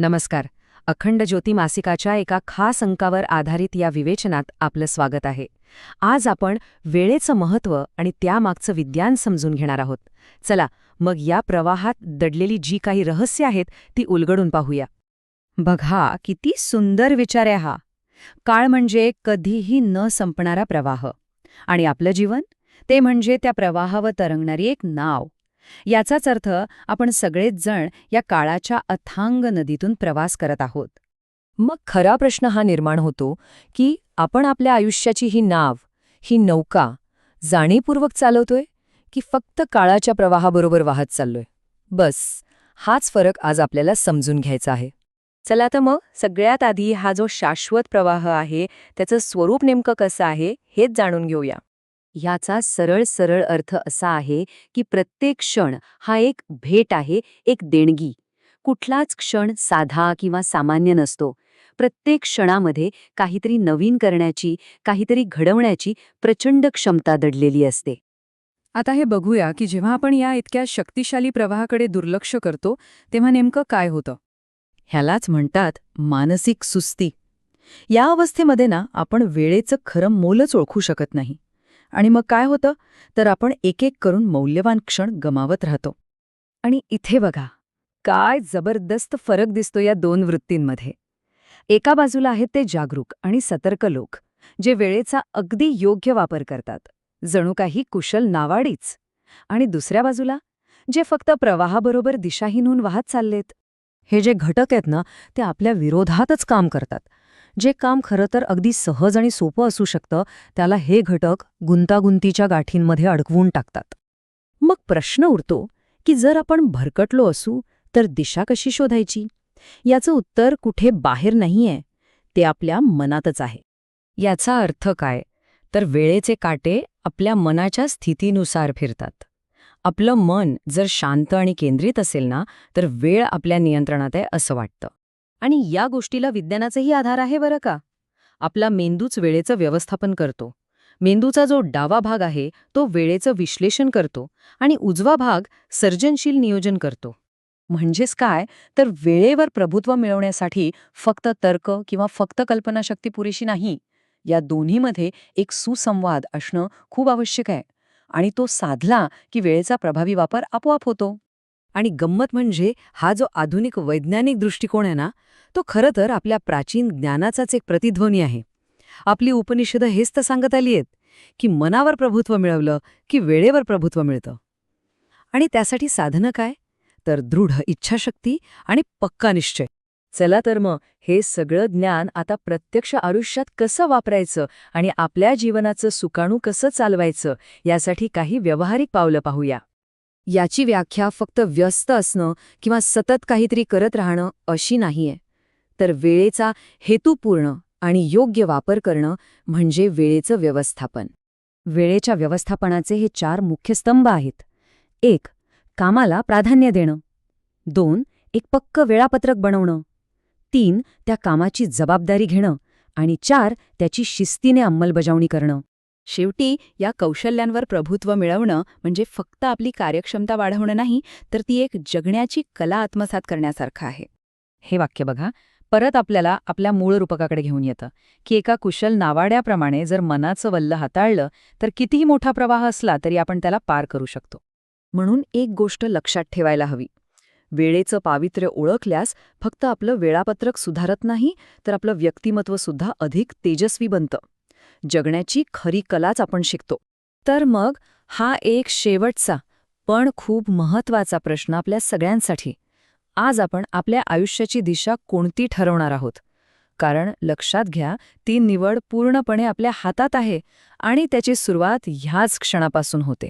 नमस्कार. अखंड ज्योती मासिकाच्या एका खास अंकावर आधारित या विवेचनात आपलं स्वागत आहे. आज आपण वेळेचं महत्त्व आणि त्यामागचं विज्ञान समजून घेणार आहोत. चला मग या प्रवाहात दडलेली जी काही रहस्य आहेत ती उलगडून पाहूया. बघा किती सुंदर विचार आहे हा. काळ म्हणजे कधीही न संपणारा प्रवाह. आणि आपलं जीवन? ते म्हणजे त्या प्रवाहावर तरंगणारी एक नाव. याचाच अर्थ आपण सगळेच जण या काळाच्या अथांग नदीतून प्रवास करत आहोत. मग खरा प्रश्न हा निर्माण होतो की आपण आपल्या आयुष्याची ही नाव ही नौका जाणीवपूर्वक चालवतोय की फक्त काळाच्या प्रवाहाबरोबर वाहत चाललोय? बस हाच फरक आज आपल्याला समजून घ्यायचा आहे. चला तर मग सगळ्यात आधी हा जो शाश्वत प्रवाह आहे त्याचं स्वरूप नेमकं कसं आहे हेच जाणून घेऊया. ह्याचा सरळ सरळ अर्थ असा आहे की प्रत्येक क्षण हा एक भेट आहे एक देणगी. कुठलाच क्षण साधा किंवा सामान्य नसतो. प्रत्येक क्षणामध्ये काहीतरी नवीन करण्याची काहीतरी घडवण्याची प्रचंड क्षमता दडलेली असते. आता हे बघूया की जेव्हा आपण या इतक्या शक्तिशाली प्रवाहाकडे दुर्लक्ष करतो तेव्हा नेमकं काय होतं? ह्यालाच म्हणतात मानसिक सुस्ती. या अवस्थेमध्ये ना आपण वेळेचं खरं मोलच ओळखू शकत नाही. आणि मग काय होतं? तर आपण एक एक करून मौल्यवान क्षण गमावत राहतो. आणि इथे बघा काय जबरदस्त फरक दिसतो या दोन वृत्तींमध्ये. एका बाजूला आहेत ते जागरूक आणि सतर्क लोक जे वेळेचा अगदी योग्य वापर करतात. जणू काही कुशल नावाडीच. आणि दुसऱ्या बाजूला जे फक्त प्रवाहाबरोबर दिशाहीन होऊन वाहत चाललेत. हे जे घटक आहेत ना ते आपल्या विरोधातच काम करतात. जे काम खरं तर अगदी सहज आणि सोपं असू शकतं त्याला हे घटक गुंतागुंतीच्या गाठींमध्ये अडकवून टाकतात. मग प्रश्न उरतो की जर आपण भरकटलो असू तर दिशा कशी शोधायची? याचं उत्तर कुठे बाहेर नाहीये ते आपल्या मनातच आहे. याचा अर्थ काय? तर वेळेचे काटे आपल्या मनाच्या स्थितीनुसार फिरतात. आपलं मन जर शांत आणि केंद्रित असेल ना तर वेळ आपल्या नियंत्रणात आहे असं वाटतं. आणि या गोष्टीला विज्ञानाचाही आधार आहे बरं का? आपला मेंदूच वेळेचं व्यवस्थापन करतो. मेंदूचा जो डावा भाग आहे तो वेळेचं विश्लेषण करतो आणि उजवा भाग सर्जनशील नियोजन करतो. म्हणजेच काय? तर वेळेवर प्रभुत्व मिळवण्यासाठी फक्त तर्क किंवा फक्त कल्पनाशक्ती पुरेशी नाही. या दोन्हीमध्ये एक सुसंवाद असणं खूप आवश्यक आहे. आणि तो साधला की वेळेचा प्रभावी वापर आपोआप होतो. आणि गंमत म्हणजे हा जो आधुनिक वैज्ञानिक दृष्टिकोन आहे ना तो खरं तर आपल्या प्राचीन ज्ञानाचाच एक प्रतिध्वनी आहे. आपली उपनिषदं हेच तर सांगत आली आहेत की मनावर प्रभुत्व मिळवलं की वेळेवर प्रभुत्व मिळतं. आणि त्यासाठी साधनं काय? तर दृढ इच्छाशक्ती आणि पक्का निश्चय. चला तर मग हे सगळं ज्ञान आता प्रत्यक्ष आयुष्यात कसं वापरायचं आणि आपल्या जीवनाचं सुकाणू कसं चालवायचं यासाठी काही व्यावहारिक पावलं पाहूया. याची व्याख्या फक्त व्यस्त असणं किंवा सतत काहीतरी करत राहणं अशी नाहीये. तर वेळेचा हेतूपूर्ण आणि योग्य वापर करणं म्हणजे वेळेचं व्यवस्थापन. वेळेच्या व्यवस्थापनाचे हे चार मुख्य स्तंभ आहेत. एक कामाला प्राधान्य देणं. दोन एक पक्क वेळापत्रक बनवणं. तीन त्या कामाची जबाबदारी घेणं. आणि चार त्याची शिस्तीने अंमलबजावणी करणं. शेवटी या कौशल्यांवर प्रभुत्व मिळवणं म्हणजे फक्त आपली कार्यक्षमता वाढवणं नाही तर ती एक जगण्याची कला आत्मसात करण्यासारखं आहे. हे वाक्य बघा. परत आपल्याला आपल्या मूळ रूपकाकडे घेऊन येतं. की एका कुशल नावाड्याप्रमाणे जर मनाचं वल्ल हाताळलं तर कितीही मोठा प्रवाह असला तरी आपण त्याला पार करू शकतो. म्हणून एक गोष्ट लक्षात ठेवायला हवी. वेळेचं पावित्र्य ओळखल्यास फक्त आपलं वेळापत्रक सुधारत नाही तर आपलं व्यक्तिमत्व सुद्धा अधिक तेजस्वी बनतं. जगण्याची खरी कलाच आपण शिकतो. तर मग हा एक शेवटचा पण खूप महत्त्वाचा प्रश्न आपल्या सगळ्यांसाठी. आज आपण आपल्या आयुष्याची दिशा कोणती ठरवणार आहोत? कारण लक्षात घ्या ती निवड पूर्णपणे आपल्या हातात आहे आणि त्याची सुरुवात ह्याच क्षणापासून होते.